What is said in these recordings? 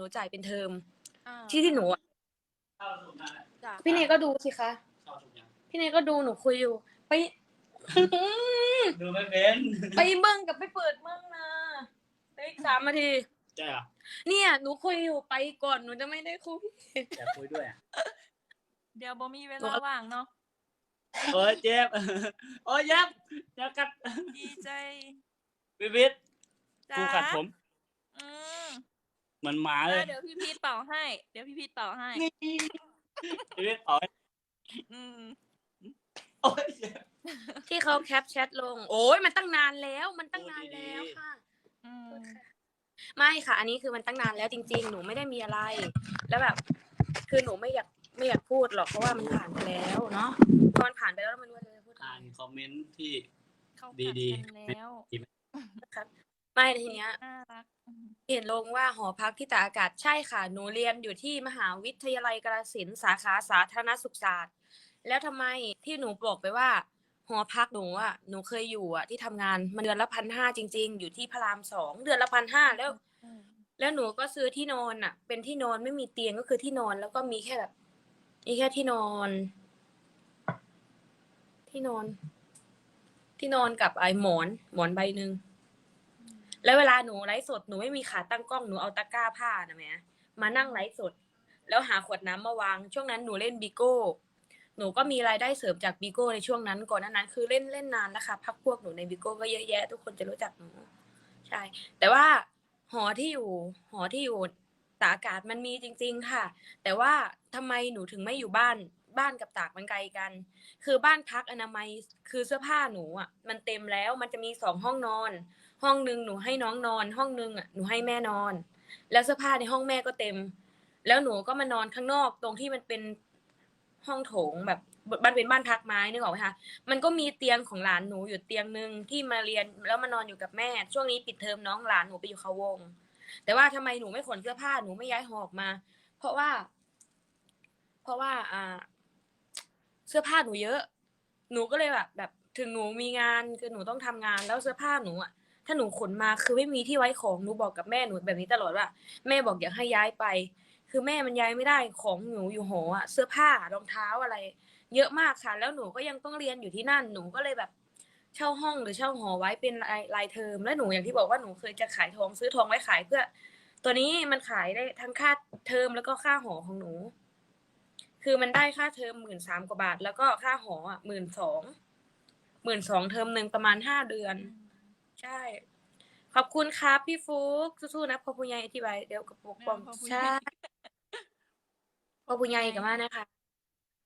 หนูจ่ายเป็นเทอมอ่าที่ที่หนูอะเข้าถูกนั่นแหละจ้ะพี่เนยก็ดูสิคะเข้าถูกยังพี่เนยก็ดูหนูคุยอยู่ ไป ดูไม่เป็นไปเบิ้งกับไปเปิดเบิ้งนะไปอีกสามนาที ใช่เหรอเนี่ยหนูคุยอยู่ไปก่อนหนูจะไม่ได้คุย อยากคุยด้วยอะเดี๋ยวบ่มีเวลาว่างเนาะโอ้ยเจ็บโอ้ยยับยับกัดดีใจวิวิทจ้าครูขัดผม อืมเห มือนหมาเลยอะเดี๋ยวพี่พีทเป่าให้ เดี๋ยวพี่พีทเป่าให้วิวิทอ๋อยอืมโอ้ยเจ็บที่เขาแคปแชทลง โอ้ยมันตั้งนานแล้ว มันตั้งนานแล้วค่ะ อืมไม่ค่ะ อันนี้คือมันตั้งนานแล้วจริง ๆ หนูไม่ได้มีอะไร แล้วแบบ คือหนูไม่อยากไม่อยากพูดหรอกเพราะว่ามันผ่านไปแล้วเนาะพอมันผ่านไปแล้วแล้วมันว่าจะพูดอะไรอ่านคอมเมนต์ที่ เข้าดีขัดดีกันแล้ว ไม่ทีเนี้ย น่ารักอืมเห็นลงว่าหอพักที่ตากอากาศใช่ค่ะ หนูเรียนอยู่ที่มหาวิทยาลัยกาฬสินธุ์สาขาสาธารณสุขศาสตร์ แล้วทำไมที่หนูบอกไปว่า หอพักหนูอะหนูเคยอยู่อะที่ทำงานมันเดือนละพันห้าจริง ๆ อยู่ที่พระรามสองเดือนละพันห้าแล้ว อืมแล้วหนูก็ซื้อที่นอนอะเป็นที่นอนไม่มีเตียงก็คือที่นอนแล้วก็มีแค่แบบมีแค่ที่นอน ที่นอน ที่นอนกับไอ้หมอนหมอนใบหนึ่ง แล้วเวลาหนูไลฟ์สดหนูไม่มีขาตั้งกล้องหนูเอาตะกร้าผ้านะแม่มานั่งไลฟ์สด แล้วหาขวดน้ำมาวาง ช่วงนั้นหนูเล่นบิโก้ หนูก็มีรายได้เสริมจากบิโก้ในช่วงนั้นก่อนหนานั้น คือเล่นเล่นนานนะคะพักพวกหนูในบิโก้ก็เยอะแยะ ทุกคนจะรู้จักหนูใช่ แต่ว่าหอที่อยู่ หอที่อยู่ตากอากาศมันมีจริง ๆ ค่ะ แต่ว่าทำไมหนูถึงไม่อยู่บ้านบ้านกับตากมันไกลกัน คือบ้านพักอนามัยคือเสื้อผ้าหนูอะมันเต็มแล้วมันจะมีสองห้องนอน ห้องหนึ่งหนูให้น้องนอน ห้องหนึ่งอะหนูให้แม่นอน แล้วเสื้อผ้าในห้องแม่ก็เต็ม แล้วหนูก็มานอนข้างนอกตรงที่มันเป็นห้องโถงแบบบ้านเป็นบ้านพักไม้นึกออกไหมคะมันก็มีเตียงของหลานหนูอยู่เตียงหนึ่งที่มาเรียนแล้วมานอนอยู่กับแม่ ช่วงนี้ปิดเทอมน้องหลานหนูไปอยู่เขาวง แต่ว่าทำไมหนูไม่ขนเสื้อผ้าหนูไม่ย้ายหอกมา เพราะว่า เพราะว่าอ่า เสื้อผ้าหนูเยอะ หนูก็เลยแบบแบบถึงหนูมีงานคือหนูต้องทำงานแล้วเสื้อผ้าหนูอะ ถ้าหนูขนมาคือไม่มีที่ไว้ของหนูบอกกับแม่หนูแบบนี้ตลอดว่า แม่บอกอยากให้ย้ายไป คือแม่มันย้ายไม่ได้ของหนูอยู่หออะเสื้อผ้ารองเท้าอะไร เยอะมากค่ะ แล้วหนูก็ยังต้องเรียนอยู่ที่นั่นหนูก็เลยแบบเช่าห้องหรือเช่าหอไว้เป็นรายรายเทอม แล้วหนูอย่างที่บอกว่าหนูเคยจะขายทองซื้อทองไว้ขายเพื่อ ตัวนี้มันขายได้ทั้งค่าเทอมแล้วก็ค่าหอของหนู คือมันได้ค่าเทอมหมื่นสามกว่าบาท แล้วก็ค่าหออะหมื่นสองหมื่นสองเทอมหนึ่งประมาณห้าเดือน ใช่ ขอบคุณครับพี่ฟุกสู้ๆนะพ่อผู้ใหญ่ที่ไว้เดี๋ยวกับปกป้องเออพ่อผู้ใหญ่ ใช่พ่อผู้ใหญ่กับมานะคะ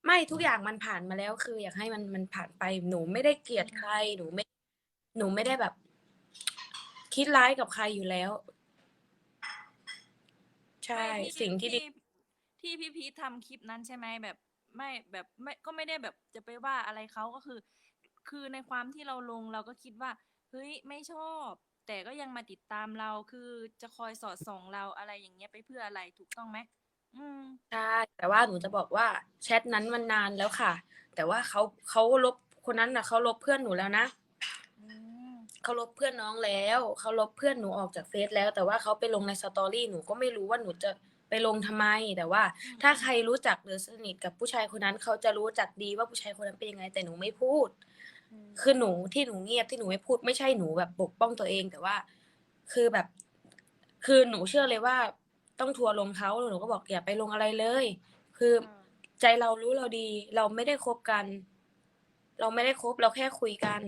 ไม่ทุกอย่างมันผ่านมาแล้ว คือ อยากให้มันมันผ่านไปหนูไม่ได้เกลียดใครหนูไม่ หนูไม่ได้แบบ คิดร้ายกับใครอยู่แล้ว ใช่ ไม่สิ่งที่ดี ที่พี่พีททำคลิปนั้นใช่ไหมแบบไม่แบบไม่ก็ไม่ได้แบบจะไปว่าอะไรเขาก็คือ คือในความที่เราลงเราก็คิดว่า เฮ้ยไม่ชอบ แต่ก็ยังมาติดตามเราคือจะคอยสอดส่องเราอะไรอย่างเงี้ยไปเพื่ออะไรถูกต้องไหมอืมใช่แต่ว่าหนูจะบอกว่าแชทนั้นมันนานแล้วค่ะ แต่ว่าเขาเขาลบคนนั้นนะเขาลบเพื่อนหนูแล้วนะอืมเขาลบเพื่อนน้องแล้วเขาลบเพื่อนหนูออกจากเฟซแล้ว แต่ว่าเขาไปลงในสตอรี่หนูก็ไม่รู้ว่าหนูจะไปลงทำไม แต่ว่า ถ้าใครรู้จักหรือสนิทกับผู้ชายคนนั้นเขาจะรู้จักดีว่าผู้ชายคนนั้นเป็นยังไง แต่หนูไม่พูดม คือหนูที่หนูเงียบที่หนูไม่พูดไม่ใช่หนูแบบปกป้องตัวเองแต่ว่า คือแบบ คือหนูเชื่อเลยว่า ต้องทัวร์ลงเขาหนูก็บอกอย่าไปลงอะไรเลย คือใจเรารู้เราดี เราไม่ได้คบกัน เราไม่ได้คบเราแค่คุยกัน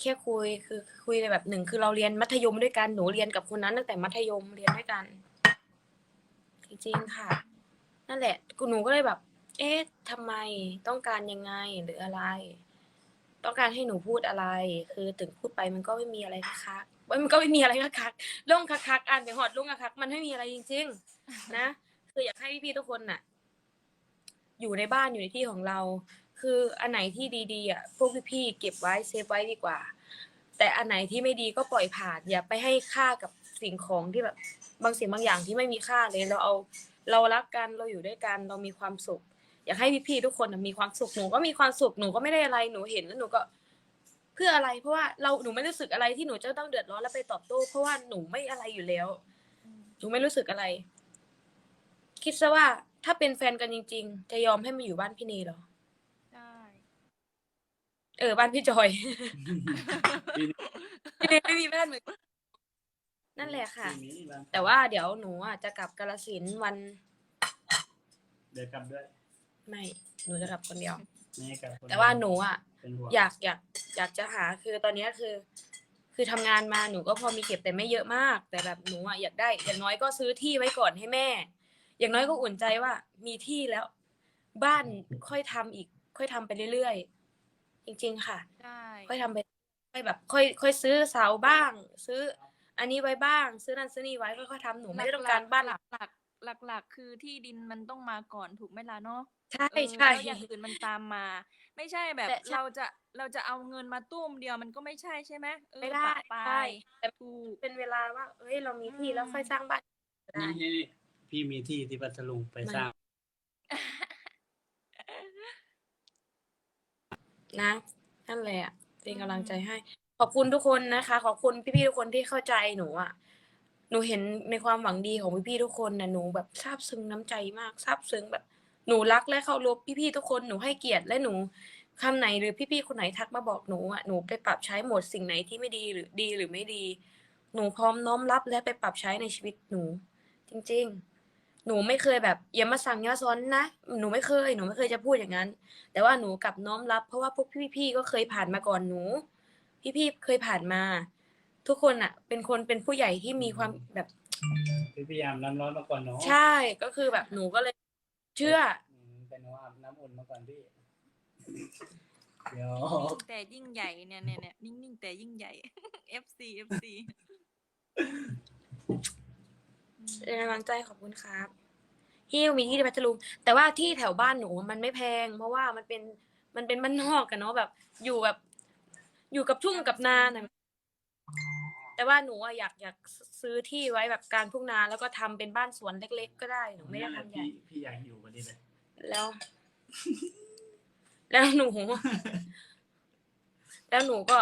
แค่คุยคือคุยในแบบหนึ่งคือเราเรียนมัธยมด้วยกันหนูเรียนกับคนนั้นตั้งแต่มัธยมเรียนด้วยกัน จริงๆค่ะ นั่นแหละหนูก็เลยแบบ เอ๊ะทำไมต้องการยังไงหรืออะไร ต้องการให้หนูพูดอะไร คือถึงพูดไปมันก็ไม่มีอะไรคักมันก็ไม่มีอะไรคักๆเรื่องคักๆอ่านไปหอดลุงคักมันไม่มีอะไรจริง ๆ นะคืออยากให้พี่ๆทุกคนน่ะ อยู่ในบ้านอยู่ในที่ของเรา คืออันไหนที่ดีๆอะพวกพี่ๆเก็บไว้เซฟไว้ดีกว่า แต่อันไหนที่ไม่ดีก็ปล่อยผ่านอย่าไปให้ค่ากับสิ่งของที่แบบบางสิ่งบางอย่างที่ไม่มีค่าเลยเราเอา เรารักกันเราอยู่ด้วยกันเรามีความสุข อยากให้พี่ๆทุกคนน่ะมีความสุขหนูก็มีความสุขหนูก็ไม่ได้อะไรหนูเห็นแล้วหนูก็ เพื่ออะไร เพราะว่าเราหนูไม่รู้สึกอะไรที่หนูจะต้องเดือดร้อนแล้วไปตอบโต้เพราะว่าหนูไม่อะไรอยู่แล้วอืมหนูไม่รู้สึกอะไร คิดซะว่าถ้าเป็นแฟนกันจริง ๆ จะยอมให้มาอยู่บ้านพี่เนเหรอได้เออบ้านพี่จอยพี่พี่เนไม่มีบ้านเหมือนกันนั่นแหละค่ะพี่มีบ้างแต่ว่าเดี๋ยวหนูอะจะกลับกาลสินธุ์วัน เดี๋ยวกลับด้วย ไม่หนูจะกลับคนเดียวไม่ให้กลับคนแต่ว่าหนูอะ เป็นห่วงอยากอยากอยากจะหาคือตอนเนี้ยคือ คือทำงานมาหนูก็พอมีเก็บแต่ไม่เยอะมาก แต่แบบหนูอะอยากได้ อย่างน้อยก็ซื้อที่ไว้ก่อนให้แม่ อย่างน้อยก็อุ่นใจว่า มีที่แล้ว บ้านค่อยทำอีก ค่อยทำไปเรื่อยๆจริง ๆ ค่ะได้ค่อยทำไปค่อยแบบ ค่อย ค่อยซื้อเสาบ้าง ซื้อ อันนี้ไว้บ้าง ซื้อนั่นซื้อนี่ไว้ค่อยๆทำหนูไม่ได้ต้องการบ้านหลัง หลักๆ หลักหลัก ๆ คือที่ดินมันต้องมาก่อนถูกไหมล่ะเนาะใช่เออใช่ แล้วอย่างอื่นมันตามมา ไม่ใช่แบบแต่ใช่เราจะเราจะเอาเงินมาตุ้มเดียวมันก็ไม่ใช่ใช่ไหมเออไม่ได้ปะปาใช่ยแต่ถูก เป็นเวลาว่า เอ้ยเรามีที่แล้วอืมค่อยสร้างบ้านได้นี่นี่พี่มีที่ที่พัทลุงไปมันสร้าง นะนั่นแหละเป็นกำลังใจให้ ขอบคุณทุกคนนะคะ ขอบคุณพี่ๆทุกคนที่เข้าใจหนูอะ หนูเห็นในความหวังดีของพี่ๆทุกคนนะหนูแบบซาบซึ้งน้ำใจมากซาบซึ้งแบบ หนูรักและเคารพพี่ๆทุกคนหนูให้เกียรติและหนูคำไหนหรือพี่ๆคนไหนทักมาบอกหนูอะหนูไปปรับใช้หมดสิ่งไหนที่ไม่ดีหรือดีหรือไม่ดี หนูพร้อมน้อมรับและไปปรับใช้ในชีวิตหนู จริง ๆ หนูไม่เคยแบบอย่ามาสั่งอย่ามาสอนนะหนูไม่เคย หนูไม่เคยจะพูดอย่างนั้น แต่ว่าหนูกลับน้อมรับ เพราะว่าพวกพี่ๆก็เคยผ่านมาก่อนหนู พี่ๆเคยผ่านมา ทุกคนอะ เป็นคนเป็นผู้ใหญ่ที่มีความแบบพี่พยายามน้ำร้อนมาก่อนเนาะใช่ก็คือแบบหนูก็เลย เชื่อ อืมเป็นว่าอาบน้ำอุ่นมาก่อนพี่ เดี๋ยวนิ่งแต่ยิ่งใหญ่เนี่ยเนี่ยเนี่ยนิ่งๆแต่ยิ่งใหญ่ FC FC เป็นกำลังใจขอบคุณครับที่มีที่พัทลุงแต่ว่าที่แถวบ้านหนูมันไม่แพง เพราะว่ามันเป็นมันเป็นบ้านนอกกันเนาะแบบ อยู่แบบ อยู่กับทุ่งกับนาน่ะ แต่ว่าหนูอะอยากอยากซื้อที่ไว้แบบกลางทุ่งนาแล้วก็ทำเป็นบ้านสวนเล็ก ๆ ก็ได้หนูไม่ได้ทำใหญ่ พี่พี่อยากอยู่กันดีเลย แล้ว แล้วหนู แล้วหนูก็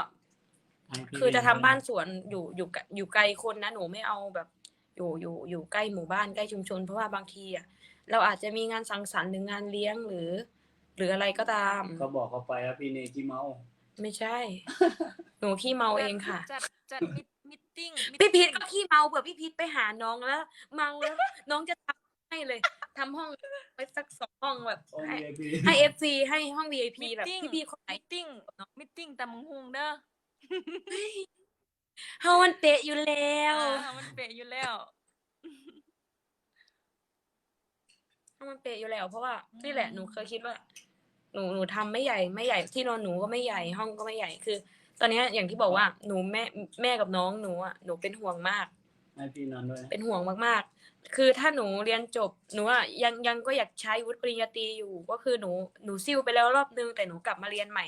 ให้พี่คือจะทำเลี้ยงบ้านสวนอยู่อยู่กะอยู่ไกลคนนะหนูไม่เอาแบบ อยู่อยู่อยู่ใกล้หมู่บ้านใกล้ชุมชน เพราะว่าบางทีอะเราอาจจะมีงานสังสรรค์หรืองานเลี้ยงหรือ หรืออะไรก็ตาม ก็บอกเขาไปว่าพี่เนกี้เมา ไม่ใช่ หนูขี้เมาเองค่ะ จัดจัดมิต มิตติ้งพี่พีทก็ขี้เมาเผื่อพี่พีทไปหาน้องแล้ว เมาแล้ว น้องจะทำให้เลยทำห้องไว้สักสองห้องแบบ โอ้ให้ยพี่ให้เอฟซีให้ห้อง VIP แบบพี่พี่ๆคนไหนมิตติ้งมิตติ้งตำบักหุงเด้อเฮามันเตะอยู่แล้วอ่ามันเปะอยู่แล้ว เฮามันเตะอยู่แล้ว เพราะว่าอืม นี่แหละหนูเคยคิดว่า หนูหนูทำไม่ใหญ่ไม่ใหญ่ที่นอนหนูก็ไม่ใหญ่ห้องก็ไม่ใหญ่คือ ตอนเนี้ยอย่างที่บอกว่าหนูแม่แม่กับน้องหนูอะหนูเป็นห่วงมาก ให้พี่นอนด้วยนะเป็นห่วงมากๆ คือถ้าหนูเรียนจบหนูอะยังยังก็อยากใช้วุฒิปริญญาตรีอยู่ ก็คือหนูหนูซิ่วไปแล้วรอบนึงแต่หนูกลับมาเรียนใหม่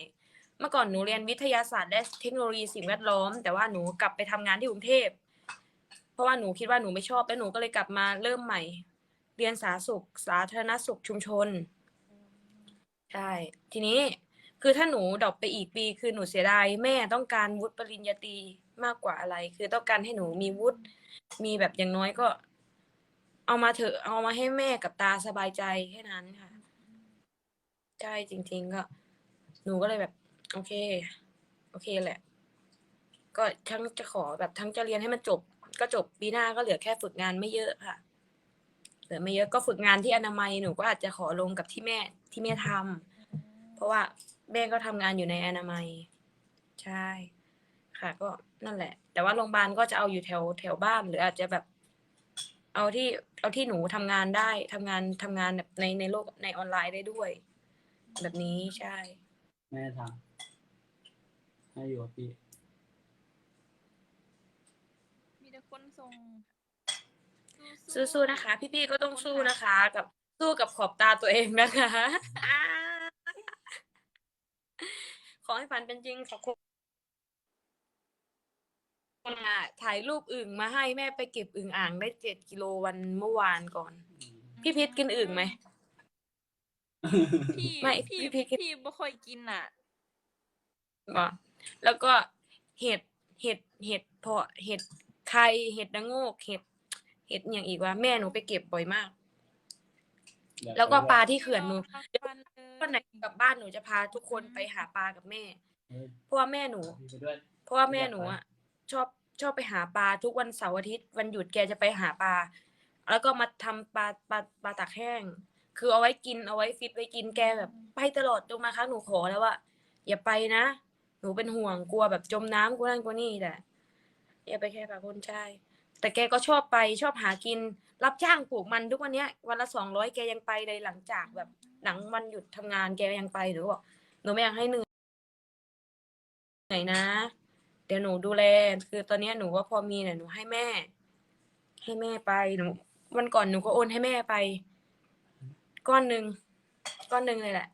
เมื่อก่อนหนูเรียนวิทยาศาสตร์และเทคโนโลยีสิ่งแวดล้อม แต่ว่าหนูกลับไปทำงานที่กรุงเทพ เพราะว่าหนูคิดว่าหนูไม่ชอบแล้วหนูก็เลยกลับมาเริ่มใหม่ เรียนสาธารณสุขสาธารณสุขชุมชน ใช่ ทีนี้ คือถ้าหนูดรอปไปอีกปี คือหนูเสียดายแม่ต้องการวุฒิปริญญาตรีมากกว่าอะไร คือต้องการให้หนูมีวุฒิมีแบบอย่างน้อยก็ เอามาเถอะเอามาให้แม่กับตาสบายใจแค่นั้นค่ะใช่จริง ๆ ก็ หนูก็เลยแบบ โอเค โอเคแหละ ก็ทั้งจะขอแบบทั้งจะเรียนให้มันจบ ก็จบปีหน้าก็เหลือแค่ฝึกงานไม่เยอะค่ะเหลือไม่เยอะก็ฝึกงานที่อนามัยหนูก็อาจจะขอลงกับที่แม่ที่แม่ทำเพราะว่า แม่ก็ทำงานอยู่ในอนามัย ใช่ ค่ะก็นั่นแหละ แต่ว่าโรงพยาบาลก็จะเอาอยู่แถวแถวบ้าน หรืออาจจะแบบ เอาที่เอาที่หนูทำงานได้ทำงานทำงานแบบในในโลกในออนไลน์ได้ด้วย แบบนี้ใช่ แม่ทำให้อยู่กับพี่ มีแต่คนส่งสู้ๆนะคะ พี่ๆก็ต้องสู้นะคะ กับสู้กับขอบตาตัวเองนะคะ ขอให้ฝันเป็นจริงขอบคุณอะถ่ายรูปอึ่งมาให้แม่ไปเก็บอึ่งอ่างได้เจ็ดกิโลวันเมื่อวานก่อน พี่พิษกินอึ่งไหม พี่ไม่พี่พี่พี่คิด พี่บ่ค่อยกินอะก็แล้วก็เห็ดเห็ดเห็ดเพาะเห็ดไข่เห็ดนางโงกเห็ด เห็ดอย่างอีกว่าแม่หนูไปเก็บบ่อยมากเดี๋ย แล้วก็ปลาที่เขื่อนหนูทั้งวันเลยวันไหนกลับบ้านหนูจะพาทุกคนไปหาปลากับแม่เฮ้ยเพราะว่าแม่หนูพี่ไปด้วย เพราะว่าแม่หนูอะชอบชอบไปหาปลาทุกวันเสาร์อาทิตย์วันหยุดแกจะไปหาปลาแล้วก็มาทำปลาปลาปลาตากแห้ง คือเอาไว้กินเอาไว้ฟิตไว้กินแกแบบ ไปตลอดจนมาครั้งหนูขอแล้วว่าอย่าไปนะ หนูเป็นห่วงกลัวแบบจมน้ำกูนั่นกูนี่แต่อย่าไปแค่ปลาคนชาย แต่แกก็ชอบไปชอบหากิน รับจ้างปลูกมันทุกวันเนี้ยวันละสองร้อยแกยังไปเลยหลังจากแบบ หลังวันหยุดทำงานแกยังไปหนูบอกหนูไม่อยากให้เหนื่อยเหนื่อยนะ เดี๋ยวหนูดูแลคือตอนเนี้ยหนูว่าพอมีเนี่ยหนูให้แม่ ให้แม่ไปหนูวันก่อนหนูก็โอนให้แม่ไป ก้อนหนึ่งก้อนหนึ่งเลยแหละ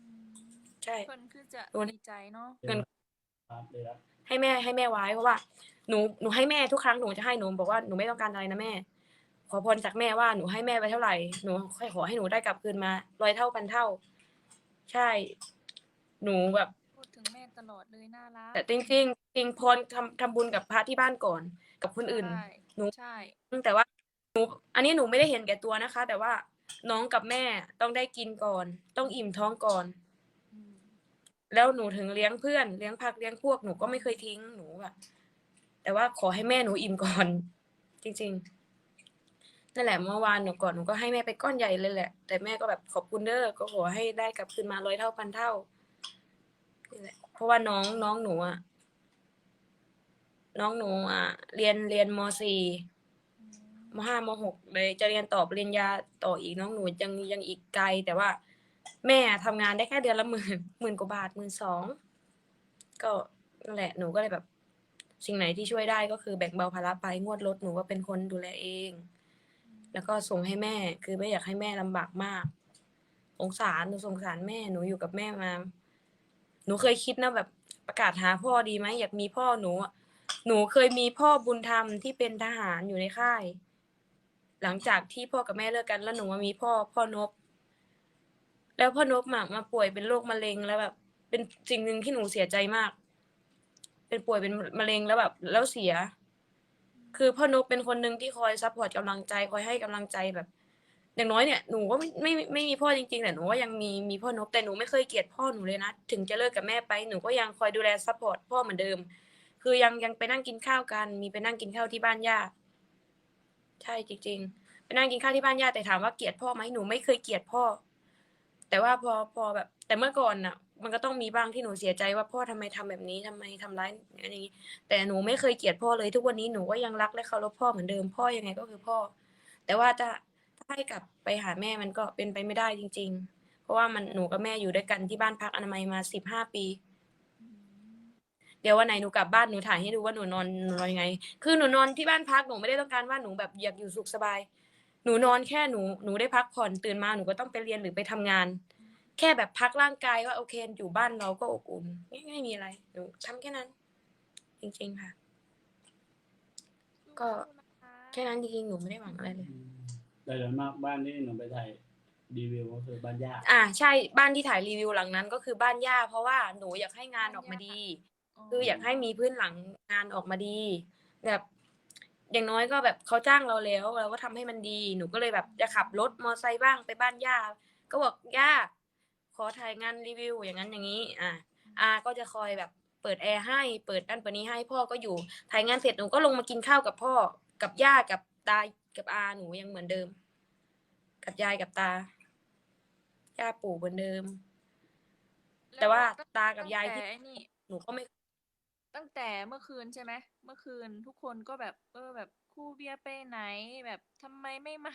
อืมใช่เพิ่นคือจะโดนดีใจเนาะเงินครับเลยครับให้แม่ให้แม่ไว้เพราะว่า หนูหนูให้แม่ทุกครั้งหนูจะให้หนูบอกว่าหนูไม่ต้องการอะไรนะแม่ ขอพรจากแม่ว่าหนูให้แม่ไปเท่าไหร่หนูค่อยขอให้หนูได้กลับคืนมาร้อยเท่าพันเท่า ใช่ หนูแบบพูดถึงแม่ตลอดเลยน่ารักแต่จริงจริงๆจริงพรทำทำบุญกับพระที่บ้านก่อน กับคนอื่น ใช่หนู ใช่ แต่ว่าหนูอันนี้หนูไม่ได้เห็นแก่ตัวนะคะ แต่ว่าน้องกับแม่ต้องได้กินก่อน ต้องอิ่มท้องก่อนอืมแล้วหนูถึงเลี้ยงเพื่อนเลี้ยงพักเลี้ยงพวกหนูก็ไม่เคยทิ้งหนูอะ แต่ว่าขอให้แม่หนูอิ่มก่อน จริงๆนั่นแหละเมื่อวานหนูก่อนหนูก็ให้แม่ไปก้อนใหญ่เลยแหละ แต่แม่ก็แบบขอบคุณเด้อก็ขอให้ได้กลับคืนมาร้อยเท่าพันเท่านี่แหละเพราะว่าน้องน้องหนูอะน้องหนูอะเรียนเรียนมสี่มห้ามหกเลยจะเรียนต่อปริญญาต่ออีกน้องหนูยังยังอีกไกล แต่ว่า แม่ทำงานได้แค่เดือนละหมื่นหมื่นกว่าบาทหมื่นสองก็นั่นแหละหนูก็เลยแบบ สิ่งไหนที่ช่วยได้ก็คือแบ่งเบาภาระไปงวดรถหนูก็เป็นคนดูแลเอง แล้วก็ส่งให้แม่ คือไม่อยากให้แม่ลำบากมากสงสารหนูสงสารแม่หนูอยู่กับแม่มา หนูเคยคิดนะแบบประกาศหาพ่อดีไหมอยากมีพ่อหนูหนูเคยมีพ่อบุญธรรมที่เป็นทหารอยู่ในค่าย หลังจากที่พ่อกับแม่เลิกกันแล้วหนูมามีพ่อพ่อนบแล้วพ่อนบมามาป่วยเป็นโรคมะเร็งแล้วแบบ เป็นสิ่งหนึ่งที่หนูเสียใจมาก เป็นป่วยเป็นมะเร็งแล้วแบบแล้วเสีย คือพ่อนบเป็นคนหนึ่งที่คอยซัพพอร์ตกำลังใจคอยให้กำลังใจแบบ อย่างน้อยเนี่ยหนูก็ไม่ไม่ไม่มีพ่อจริงๆแต่หนูก็ยังมีมีพ่อนบแต่หนูไม่เคยเกลียดพ่อหนูเลยนะถึงจะเลิกกับแม่ไปหนูก็ยังคอยดูแลซัพพอร์ตพ่อเหมือนเดิม คือยังยังไปนั่งกินข้าวกัน มีไปนั่งกินข้าวที่บ้านย่าใช่จริง ๆ ไปนั่งกินข้าวที่บ้านย่าแต่ถามว่าเกลียดพ่อไหมหนูไม่เคยเกลียดพ่อ แต่ว่าพอพอแบบ แต่เมื่อก่อนน่ะ มันก็ต้องมีบ้างที่หนูเสียใจว่าพ่อทำไมทำแบบนี้ทำไมทำร้ายอย่างนี้ แต่หนูไม่เคยเกลียดพ่อเลยทุกวันนี้หนูก็ยังรักและเคารพพ่อเหมือนเดิมพ่อยังไงก็คือพ่อ แต่ว่าจะถ้าให้กลับไปหาแม่มันก็เป็นไปไม่ได้จริง ๆ เพราะว่ามันหนูกับแม่อยู่ด้วยกันที่บ้านพักอนามัยมาสิบห้าปี เดี๋ยววันไหนหนูกลับบ้านหนูถ่ายให้ดูว่าหนูนอนหนูนอนยังไง คือหนูนอนที่บ้านพักหนูไม่ได้ต้องการว่าหนูแบบอยากอยู่สุขสบาย หนูนอนแค่หนูหนูได้พักผ่อนตื่นมาหนูก็ต้องไปเรียนหรือไปทำงาน แค่แบบพักร่างกายว่าโอเคอยู่บ้านเราก็อบอุ่นไม่ไม่มีอะไรหนูทำแค่นั้น จริงๆค่ะ ก็สู้ๆนะคะแค่นั้นจริงๆหนูไม่ได้หวังอะไรเลยอืมแต่โดยมากบ้านที่หนูไปถ่ายรีวิวก็คือบ้านย่าอ่าใช่บ้านที่ถ่ายรีวิวหลังนั้น ก็คือบ้านย่าเพราะว่าหนูอยากให้งานออกมาดี คืออยากให้มีพื้นหลังงานออกมาดี แบบ อย่างน้อยก็แบบเขาจ้างเราแล้วเราก็ทำให้มันดี หนูก็เลยแบบจะขับรถมอไซค์บ้างไปบ้านย่าก็บอกย่า ขอถ่ายงานรีวิวอย่างนั้นอย่างนี้ อ่าอาก็จะคอยแบบเปิดแอร์ให้ เปิดนั่นเปิดนี้ให้พ่อก็อยู่ ถ่ายงานเสร็จหนูก็ลงมากินข้าวกับพ่อ กับย่า กับตา กับอาหนูยังเหมือนเดิม กับยายกับตา ย่าปู่เหมือนเดิม แต่ว่าตากับยายที่ตั้งแต่ไอ้นี่หนูก็ไม่ ตั้งแต่เมื่อคืนใช่ไหม เมื่อคืนทุกคนก็แบบ เออแบบ ครูเบียร์ไปไหน แบบทำไมไม่มา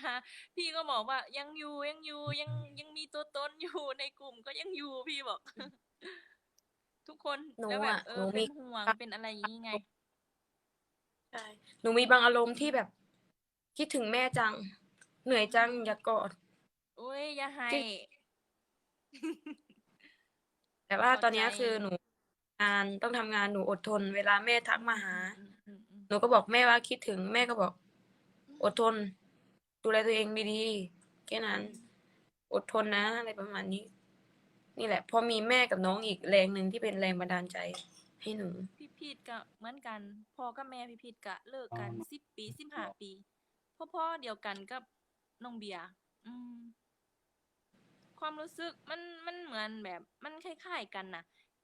พี่ก็บอกว่ายังอยู่ยังอยู่ยังยังมีตัวตนอยู่ในกลุ่มก็ยังอยู่พี่บอก ทุกคนหนูแล้วแบบอะเอหนูอมีเป็นห่วงเป็นอะไรอย่างนี้ไงใช่หนูมีบางอารมณ์ที่แบบ คิดถึงแม่จัง เหนื่อยจังอยากกอดโอ้ยอย่าให้จริงแต่ว่าเข้าตอนเนี้ยใจคือหนูงานต้องทำงานหนูอดทน เวลาแม่ทักมาหาอืมอืมอืม หนูก็บอกแม่ว่าคิดถึงแม่ก็บอก อดทน ดูแลตัวเองดีๆแค่นั้น อดทนนะอะไรประมาณนี้ นี่แหละ พอมีแม่กับน้องอีกแรงหนึ่งที่เป็นแรงบันดาลใจให้หนู พี่พีทก็เหมือนกันพ่อกับแม่พี่พีทก็เลิกกันสิบปีสิบห้าปีพพ่อๆเดียวกันกับน้องเบียร์อืม ความรู้สึกมันมันเหมือนแบบมันคล้ายๆกันน่ะ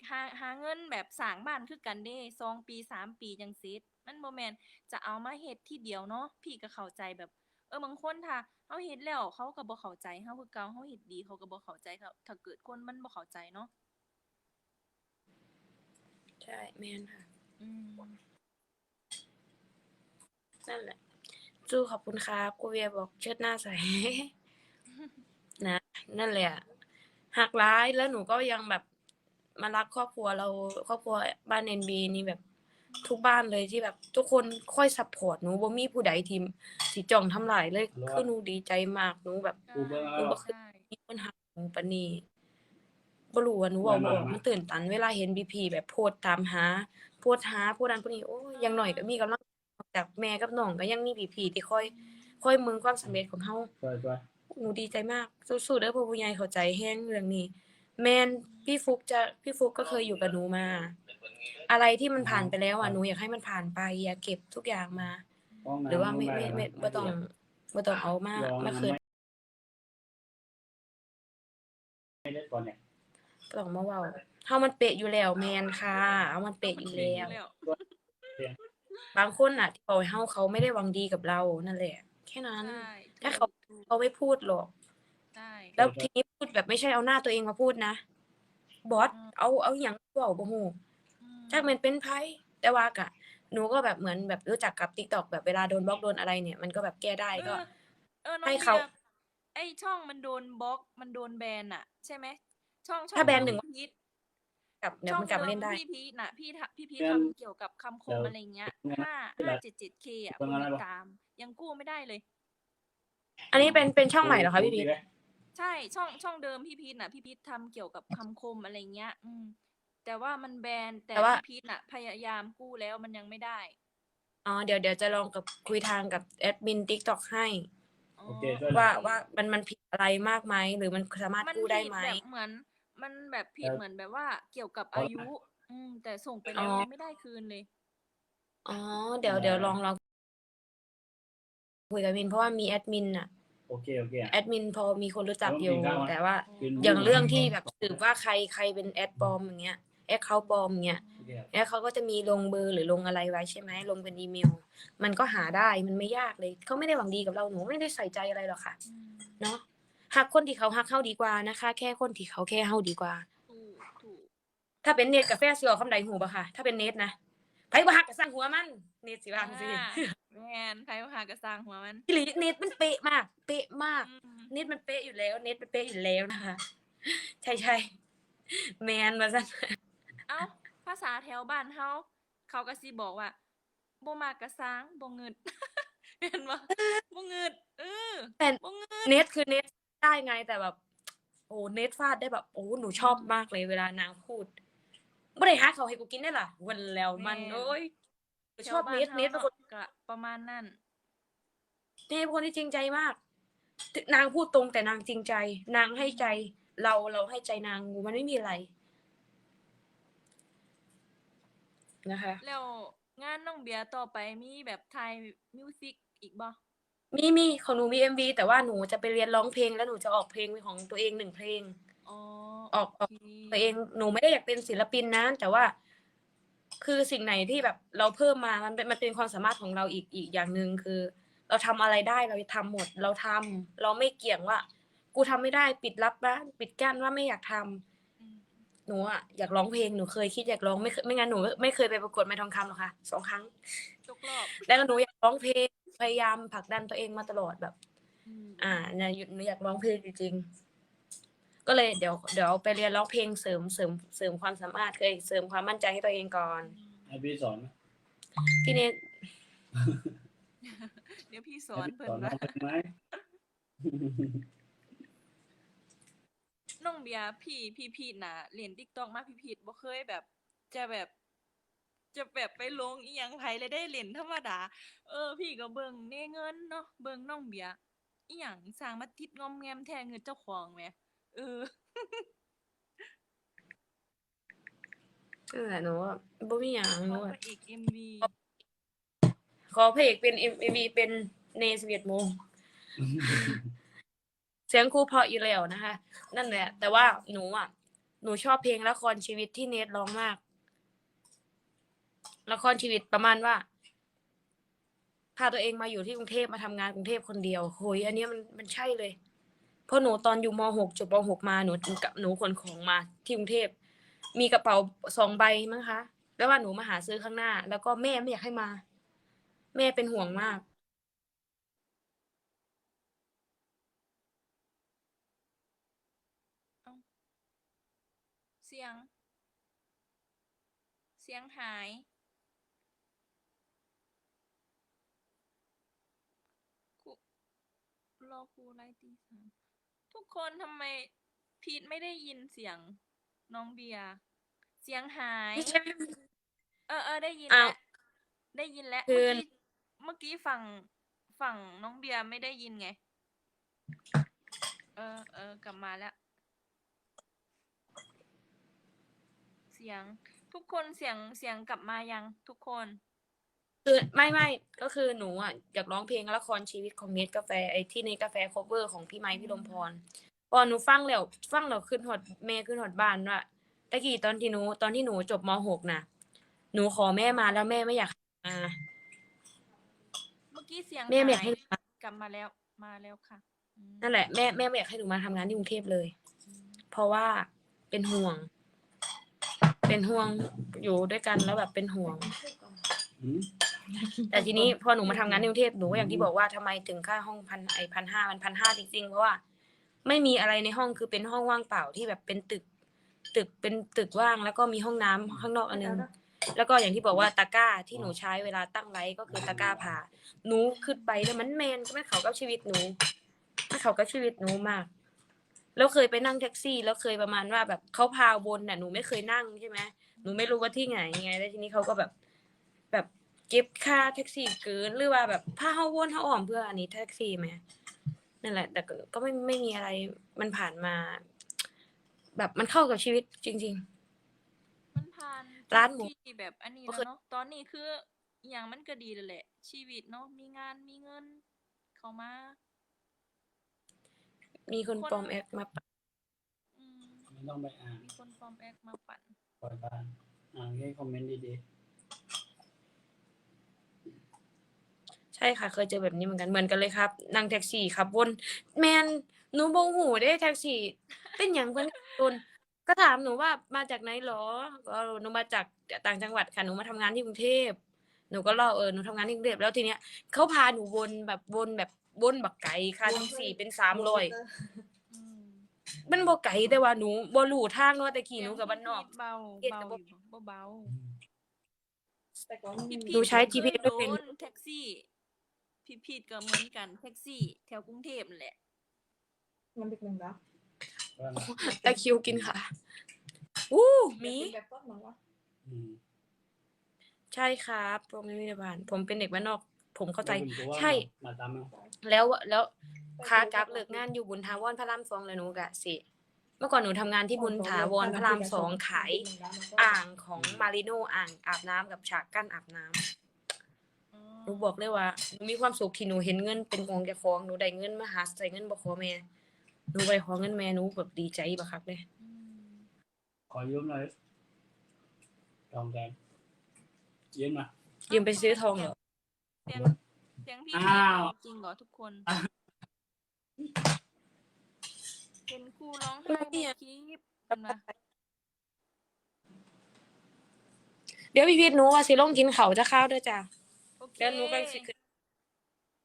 หาหาเงินแบบสร้างบ้านคือกันเด้สองปีสามปีจังเสร็จ มันบ่แม่นจะเอามาเฮ็ดทีเดียวเนาะพี่ก็เข้าใจแบบ เออบางคนถ้าเฮาเฮ็ดแล้วเขาก็บ่เข้าใจเฮาคือเก่าเฮาเฮ็ดดีเขาก็บ่เข้าใจเขาถ้าเกิดคนมันบ่เข้าใจเนาะใช่แม่นค่ะ อืมนั่นแหละจูขอบคุณครับกูเวียบอกเชิดหน้าใส นะ นั่นแหละหักร้ายแล้วหนูก็ยังแบบมารักครอบครัวเราครอบครัวบ้านเอ็นบีนี่แบบ ทุกบ้านเลยที่แบบ ทุกคนค่อยซัพพอร์ตหนูบ่มีผู้ใดทีมสิจ้องทำลายเลยคือหนูดีใจมากหนูแบบ กูเบิ่งหนูเอาบ่เคยมีคนหักหนูปานนี้บ่รู้ว่าหนูเว้าบ่ออกมันตื่นตันเวลาเห็นบีพีแบบโพสต์ตามหาโพสต์หาผู้นั้นผู้นี้โอ้ยอยังหน่อยก็มีกำลังจากแม่กับน้องก็ยังมีบีพีที่คอยคอยเมืองความสำเร็จของเฮาปล่อยปล่อยหนูดีใจมากสู้ๆเด้อพ่อผู้ใหญ่เข้าใจแฮงเรื่องนี้ แม่นพี่ฟุกจะพี่ฟุกก็เคยอยู่กับหนูมา อะไรที่มันผ่านไปแล้วอะหนูอยากให้มันผ่านไปอย่าเก็บทุกอย่างมาห้องน้ำหรือว่าไม่ห้งไม่น้ำไม่บ่ต้องบ่ต้องเอามาลองมาคืนไม่ได้ก่อนเนี่ยบ่ต้องมาเว้าเฮามันเป๊ะอยู่แล้วแม่นค่ะเอามันเป๊ะอยู่แล้วแล้วบางคนน่ะที่บอกให้เฮาเขาไม่ได้หวังดีกับเรานั่นแหละ แค่นั้นใช่ถ้าเขาถูกเขาไม่พูดหรอกใช่แล้วทีนี้พูดแบบไม่ใช่เอาหน้าตัวเองมาพูดนะบอสอืมเอาเอาหยังเว้าบ่ฮู้อืม จักแมันเป็นไผแต่ว่ากะหนูก็แบบเหมือนแบบรู้จักกับ TikTok แบบเวลาโดนบล็อกโดนอะไรเนี่ย มันก็แบบแก้ได้ก็ เออเออน้องให้เบีเขายร์ไอช่องมันโดนบล็อกมันโดนแบนอะใช่ไหมช่องช่องถ้าแบนหนึ่ง พี่พีทกลับเดี๋ยวช่องมันกลับมาเล่นได้ พี่พีทน่ะพี่ทำพี่พีทแบนทำเกี่ยวกับคำคมอะไรเงี้ยห้าห้าเจ็ดเจ็ดเคอะเป็นคนอะไรติวะดตาม ยังกู้ไม่ได้เลย อันนี้เป็นเป็นช่องใหม่เหรอคะพี่พีท ใช่ช่องช่องเดิมพี่พีทน่ะพี่พีททำเกี่ยวกับคำคมอะไรเงี้ย อืม แต่ว่ามันแบนแต่แต่ว่า พี่พีทน่ะพยายามกู้แล้วมันยังไม่ได้อ๋อเดี๋ยวเดี๋ยวจะลองกับคุยทางกับแอดมิน TikTok ให้อ๋อโอเคช่วยว่าหน่อยว่ามันมันผิดอะไรมากไหมหรือมันสามารถมันกู้ได้ผิดไหม แบบเหมือน มันแบบผิดครับเหมือนแบบว่าเกี่ยวกับอ๋ออายุ อืม แต่ส่งไปแล้วอ๋อ ยังไม่ได้คืนเลย อ๋อเดี๋ยวเดี๋ยวลองลองคุยกับมินเพราะว่ามีแอดมินอะโอเคโอเค แอดมินพอมีคนรู้จักอยู่แล้วมีข้าวไหมแต่ว่ากินอย่างเรื่องที่แบบสืบว่าใครใครเป็นแอดปลอมอย่างเงี้ย แอดเขาปลอมอย่างเงี้ยโอเคแล้วเขาก็จะมีลงเบอร์หรือลงอะไรไว้ใช่ไหมลงเป็นอีเมล มันก็หาได้มันไม่ยากเลย เขาไม่ได้หวังดีกับเราหนูไม่ได้ใส่ใจอะไรหรอกค่ะอืมเนาะหักคนที่เขาหักเข้าดีกว่านะคะ แค่คนที่เขาแค่เข้าดีกว่าถูกถูกถ้าเป็นเน็ตกับแฟสิออกคำใดหูปะค่ะ ถ้าเป็นเน็ตนะไผบ่หักกับสร้างหัวมัน เน็ตสิว่าจังซี่อ่าแมนใครมาหากระซังหัวมันอีหลีเน็ตมันเป๊ะมาก เป๊ะมากอืมเน็ตมันเป๊ะอยู่แล้ว เน็ตมันเป๊ะอยู่แล้วนะคะ ใช่ใช่แมนมาซะเอ้า ภาษาแถวบ้านเฮาเขาก็สิบอกว่าบ่มากระซังบ่เงิดเห็นบ่บ่เงิดเออแต่บ่เงิดเน็ตคือเน็ตได้ไงแต่แบบ โอ้เน็ตฟาดได้แบบโอ้หนูชอบมากเลยเวลานางพูดไม่ได้หาเขาวให้กูกินได้ล่ะวันแล้วมันโอ้ยหนูชอบเน็ตเน็ตเป็นคนก็ประมาณนั้นเน็ตเป็นคนที่จริงใจมาก นางพูดตรงแต่นางจริงใจ นางให้ใจ เราเราให้ใจนางมันไม่มีอะไร นะคะ แล้วงานน้องเบียร์ต่อไปมีแบบไทยมิวสิกอีกบ่มีมีของหนูมีเอ็มวีแต่ว่าหนูจะไปเรียนร้องเพลงแล้วหนูจะออกเพลงเป็นของตัวเองหนึ่งเพลง อ๋อออกออกโเคตัวเองหนูไม่ได้อยากเป็นศิลปินนะแต่ว่า คือสิ่งไหนที่แบบเราเพิ่มมามันเป็นมันเป็นความสามารถของเราอีกอีกอย่างหนึ่งคือ เราทำอะไรได้เราทำหมด เราทำเราไม่เกี่ยงว่า กูทำไม่ได้ปิดรับนะปิดกั้นว่าไม่อยากทำอืม หนูอะอยากร้องเพลงหนูเคยคิดอยากร้องไม่เคยไม่งั้นหนูไม่เคยไปประกวดไม้ทองคำหรอกค่ะสองครั้งตกรอบแล้วก็หนูอยากร้องเพลงพยายามผลักดันตัวเองมาตลอดแบบ อืมอ่าเนี่ยหนูอยากร้องเพลงจริงๆก็เลยเดี๋ยวเดี๋ยวไปเรียนร้องเพลงเสริมเสริมเสริมความสามารถเคยเสริมความมั่นใจให้ตัวเองก่อนให้พี่สอนไหมพี่เนทเดี๋ยวพี่สให้อนพี่เพิ่สนอนว่าน้องเป็นไหม น้องเบียร์พี่พี่พีดน่ะเล่น TikTok มาพี่พีดบ่เคยแบบ จะแบบ จะแบบไปลงอีหยังไผเลยได้เล่นธรรมดา เออ พี่ก็เบิ่งเน่เงินเนาะเบิ่งน้องเบียร์อีหยังสร้างมาติดงอมแงมแทนเงินเจ้าของแหมเออนั่นแหละหนูว่าบ่มีหยังหขนูองพว่าระเอก MV ขอเพลงเป็นเอ็มวีเป็นเนสเวียดโมง เสียงครูเพราะอยู่แล้วนะคะ นั่นแหละ แต่ว่าหนูอะ หนูชอบเพลงละครชีวิตที่เนทร้องมาก ละครชีวิตประมาณว่าพาตัวเองมาอยู่ที่กรุงเทพมาทำงานกรุงเทพคนเดียวโหยอันนี้มันมันใช่เลย เพราะหนูตอนอยู่มหกจบมหกมาหนูกับหนูขนของมาที่กรุงเทพมีกระเป๋าสองใบมั้งคะ แล้วว่าหนูมาหาซื้อข้างหน้า แล้วก็แม่ไม่อยากให้มา แม่เป็นห่วงมาก เสียง เสียงหายกูรอครูไลฟ์ตีสามทุกคนทำไมพีทไม่ได้ยินเสียงน้องเบียร์เสียงหายไม่ใช่เออเออได้ยินอ้าแล้ววได้ยินแล้วคืเมื่ออกี้เมื่อกี้ฝั่งฝั่งน้องเบียร์ไม่ได้ยินไง เออเออกลับมาแล้ว เสียง ทุกคนเสียงเสียงกลับมายังทุกคน คือไม่ไม่ก็คือหนูอะอยากร้องเพลงละครชีวิตของเนทกาแฟไอ้ที่เนทกาแฟ cover ของพี่ไม้พี่ลมพรพอหนูฟังแล้วฟังแล้วขึ้นหอดแม่ขึ้นหอดบ้านว่าตะกี้ตอนที่หนูตอนที่หนูจบมหกน่ะหนูขอแม่มาแล้วแม่ไม่อยากให้มาเมื่อกี้เสียงแม่ไม่อยากหาให้ยหนูมากลับมาแล้วมาแล้วค่ะอืมนั่นแหละแม่แม่ไม่อยากให้หนูมาทำงานที่กรุงเทพเลย เพราะว่าเป็นห่วง เป็นห่วงอยู่ด้วยกันแล้วแบบเป็นห่วง อืมแต่ทีนี้พอหนูมาทำงานที่กรุงเทพหนูก็อย่างที่บอกว่าทำไมถึงค่าห้องพันไอพันห้ามันพันห้าจริงๆ เพราะว่า ไม่มีอะไรในห้องคือเป็นห้องว่างเปล่าที่แบบเป็นตึก ตึกเป็นตึกว่างแล้วก็มีห้องน้ำข้างนอกอันนึง แล้วก็อย่างที่บอกว่าตะกร้าที่หนูใช้เวลาตั้งไลฟ์ก็คือตะกร้าผ่าหนูขึ้นไปแล้วมันแมนก็ไม่เข้ากับชีวิตหนูไม่เข้ากับชีวิตหนูมาก แล้วเคยไปนั่งแท็กซี่ แล้วเคยประมาณว่าแบบเขาพาวนน่ะหนูไม่เคยนั่งใช่ไหมหนูไม่รู้ว่าที่ไหนไงแล้วทีนี้เขาก็แบบ แบบเก็บค่าแท็กซี่เกินหรือว่าแบบพาเฮาวนเฮาอ้อมเพื่ออันนี้แท็กซี่ไหมนั่นแหละ แต่ก็ก็ไม่ไม่มีอะไรมันผ่านมา แบบมันเข้ากับชีวิตจริงมันผ่านร้านหมูที่แบบอันนี้ก็แล้วคือเนาะตอนนี้คืออหย่างมันก็ดีแล้วแหละ ชีวิตเนาะมีงานมีเงิน เข้ามาๆ มีคนปลอมแอคมาปะอืมไม่ต้องไปอ่านมีคนปลอมแอคมาปั่นปล่อยผ่านอ่านแค่คอมเมนต์ดีใช่ค่ะ เคยเจอแบบนี้เหมือนกันเหมือนกันเลยครับนั่งแท็กซี่ขับวนแมนหนูโบหูได้แท็กซี่ เป็นอย่างเพื่อนคนก็ถามหนูว่ามาจากไหนหรอก็หนูมาจากต่างจังหวัดค่ะหนูมาทำงานที่กรุงเทพหนูก็เล่าเออหนูทำงานที่กรุงเทพแล้วทีเนี้ยเขาพาหนูวนแบบวนแบบ วนบักไก่ค่าแท็กซี่เป็นสามร้อยอืมมันบ่ไกลแต่ว่าหนูบ่รู้ทางเนาะแต่ขี่หนูกับบ้านนอก เบาเกลียดเบากับอยู่บ่เบาๆแต่ก็ๆพี่หนูใช้พีท GPS ก็ไม่เป็นโดนแท็กซี่ พี่พีทก็เหมือนกันแท็กซี่ แถวกรุงเทพนั่นแหละ มันเป็นหนึ่งแล้วว่าไงตะคริวกินค่ะอู้หมี เป็นแบบต้นเหมือนว่าอืมใช่ครับโรงเรียนวิทยาบาลผมเป็นเด็กบ้านนอก ผมเข้าใจแล้วคุณครูว่าใช่ มาตามมั้งแล้วแล้วคากลับเลิกงานอยู่บุญทาวรพระรามสองเลยหนูกะสิ เมื่อก่อนหนูทำงานที่บุญถาวรพระรามสองขายอ่างของมาริโนอ่างอาบน้ำกับฉากกั้นอาบน้ำอ๋อหนูบอกเลยว่าหนูมีความสุขที่หนูเห็นเงินเป็นของแกของหนูได้เงินมาหาใส่เงินบ่ขอแม่หนูไปขอเงินแม่หนูแบบดีใจบักคักเลยอืมขอยืมหน่อยทองแดงยืมมายืมไปซื้อทองเหรอ เสียงเสียงพี่อ้พีทาว จริงเหรอทุกคนอ้าวเป็นครูร้องไห้ในคลิปเห็นปะเดี๋ยวพี่พีทหนูว่าสิลงกินเขาวจะเข้าวด้วยจ้ะโอเคเดี๋ยวหนูก็สิขึ้น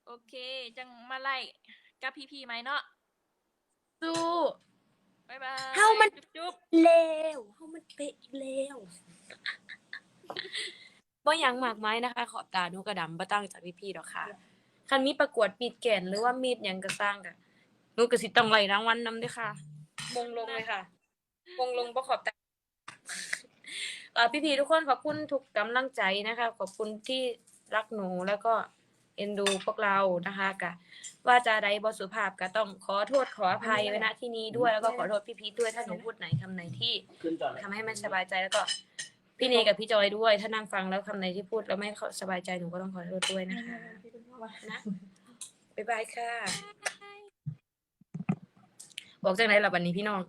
โอเค จังมาไล่กับพี่พีไหมเนาะสู้ บ๊ายบายเฮ้ามัน จุ๊บจุ๊บเลวเฮามันเป๊ะเลว บ่หยังมากมายนะคะ ขอบตาหนูกระดำบ่ตั้งจากพี่ๆดอกค่ะ คันมีประกวดมีดแก่นหรือว่ามีดหยังก็สร้างกะหนูก็สิต้องไล่รางวัลนำด้วยค่ะ มงลงเลยค่ะมงลงบ่ขอบตาเอ่อพี่ๆทุกคนขอบคุณทุกกำลังใจนะคะ ขอบคุณที่รักหนูแล้วก็เอ็นดูพวกเรานะคะกะว่าจาใดบสุภาพก็ต้องขอโทษขออภัยไว้ณที่นี้ด้วยแล้วก็ขอโทษพี่พีทด้วยถ้าหนูพูดไหนคำไหนที่ ขึ้นจอดเลย ทำให้ไม่สบายใจแล้วก็ พี่เนกับพี่จอยด้วย ถ้านั่งฟังแล้วคำไหนที่พูดแล้วไม่สบายใจหนูก็ต้องขอโทษด้วยนะคะนะบ๊ายบายค่ะ บอกจากไหนล่ะวันนี้พี่น้อง